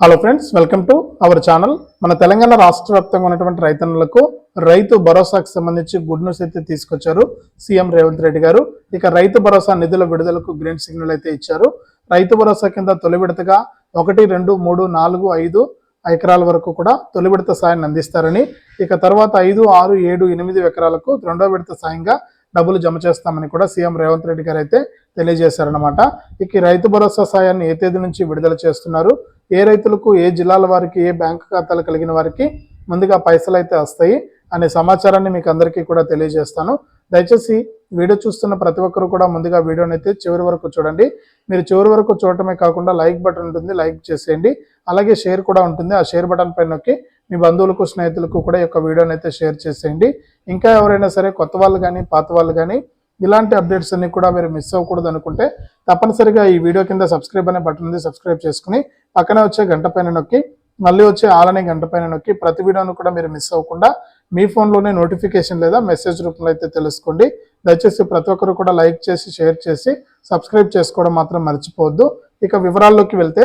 Hello friends welcome to our channel మన తెలంగాణ రాష్ట్ర వ్యాప్తంగా ఉన్నటువంటి రైతన్నులకు రైతు భరోసాకు సంబంధించి గుడ్ న్యూస్ అయితే తీసుకొచ్చారు సీఎం రేవంత్ రెడ్డి గారు. ఇక రైతు భరోసా నిధుల విడుదలకు గ్రీన్ సిగ్నల్ అయితే ఇచ్చారు. రైతు భరోసా కింద తొలి విడతగా ఒకటి రెండు మూడు నాలుగు ఐదు ఎకరాల వరకు కూడా తొలి విడత సాయాన్ని అందిస్తారని ఇక తర్వాత ఐదు ఆరు ఏడు ఎనిమిది ఎకరాలకు రెండో విడత సాయంగా డబ్బులు జమ చేస్తామని కూడా సీఎం రేవంత్ రెడ్డి గారు అయితే తెలియజేశారనమాట ఇక ఈ రైతు భరోసా సాయాన్ని ఏ తేదీ నుంచి విడుదల చేస్తున్నారు? ఏ రైతులకు ఏ జిల్లాల వారికి ఏ బ్యాంకు ఖాతాలు కలిగిన వారికి ముందుగా పైసలు అయితే వస్తాయి అనే సమాచారాన్ని మీకు అందరికీ కూడా తెలియజేస్తాను. దయచేసి వీడియో చూస్తున్న ప్రతి ఒక్కరు కూడా ముందుగా వీడియోని అయితే చివరి వరకు చూడండి. మీరు చివరి వరకు చూడటమే కాకుండా లైక్ బటన్ ఉంటుంది లైక్ చేసేయండి. అలాగే షేర్ కూడా ఉంటుంది. ఆ షేర్ బటన్ పైన నొక్కి మీ బంధువులకు స్నేహితులకు కూడా ఈ యొక్క వీడియోని అయితే షేర్ చేసేయండి. ఇంకా ఎవరైనా సరే కొత్త వాళ్ళు కానీ పాత వాళ్ళు కానీ ఇలాంటి అప్డేట్స్ అన్ని కూడా మీరు మిస్ అవ్వకూడదు అనుకుంటే తప్పనిసరిగా ఈ వీడియో కింద సబ్స్క్రైబ్ అనే బటన్ ఉంది సబ్స్క్రైబ్ చేసుకుని పక్కనే వచ్చే గంట పైన నొక్కి మళ్ళీ వచ్చే ఆలనే గంట పైన నొక్కి ప్రతి వీడియోను కూడా మీరు మిస్ అవ్వకుండా మీ ఫోన్లోనే నోటిఫికేషన్ లేదా మెసేజ్ రూపంలో అయితే తెలుసుకోండి. దయచేసి ప్రతి ఒక్కరు కూడా లైక్ చేసి షేర్ చేసి సబ్స్క్రైబ్ చేసుకోవడం మాత్రం మర్చిపోవద్దు. ఇక వివరాల్లోకి వెళ్తే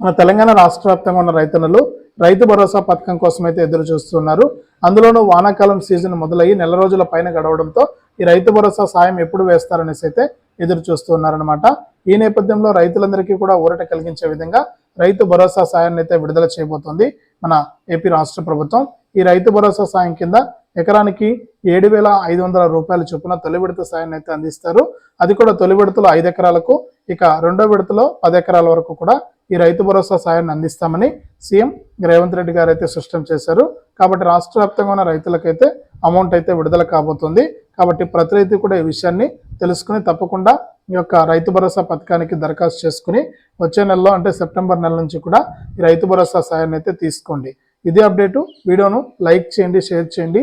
మన తెలంగాణ రాష్ట్ర వ్యాప్తంగా ఉన్న రైతన్నలు రైతు భరోసా పథకం కోసం అయితే ఎదురు చూస్తున్నారు. అందులోనూ వానాకాలం సీజన్ మొదలయ్యి నెల రోజుల పైన గడవడంతో ఈ రైతు భరోసా సాయం ఎప్పుడు వేస్తారనేసి అయితే ఎదురు చూస్తున్నారనమాట ఈ నేపథ్యంలో రైతులందరికీ కూడా ఊరట కలిగించే విధంగా రైతు భరోసా సాయాన్ని అయితే విడుదల చేయబోతోంది మన ఏపీ రాష్ట్ర ప్రభుత్వం. ఈ రైతు భరోసా సాయం కింద ఎకరానికి ఏడు వేల ఐదు వందల రూపాయల చొప్పున తొలి విడత సాయాన్ని అయితే అందిస్తారు. అది కూడా తొలి విడతలో ఐదు ఎకరాలకు ఇక రెండో విడతలో పది ఎకరాల వరకు కూడా ఈ రైతు భరోసా సాయాన్ని అందిస్తామని సీఎం రేవంత్ రెడ్డి గారు అయితే స్పష్టం చేశారు. కాబట్టి రాష్ట్ర వ్యాప్తంగా ఉన్న రైతులకైతే అమౌంట్ అయితే విడుదల కాబోతుంది. కాబట్టి ప్రతి రైతు కూడా ఈ విషయాన్ని తెలుసుకుని తప్పకుండా ఈ యొక్క రైతు భరోసా పథకానికి దరఖాస్తు చేసుకుని వచ్చే నెలలో అంటే సెప్టెంబర్ నెల నుంచి కూడా ఈ రైతు భరోసా సాయాన్ని అయితే తీసుకోండి. ఇదే అప్డేటు. వీడియోను లైక్ చేయండి షేర్ చేయండి.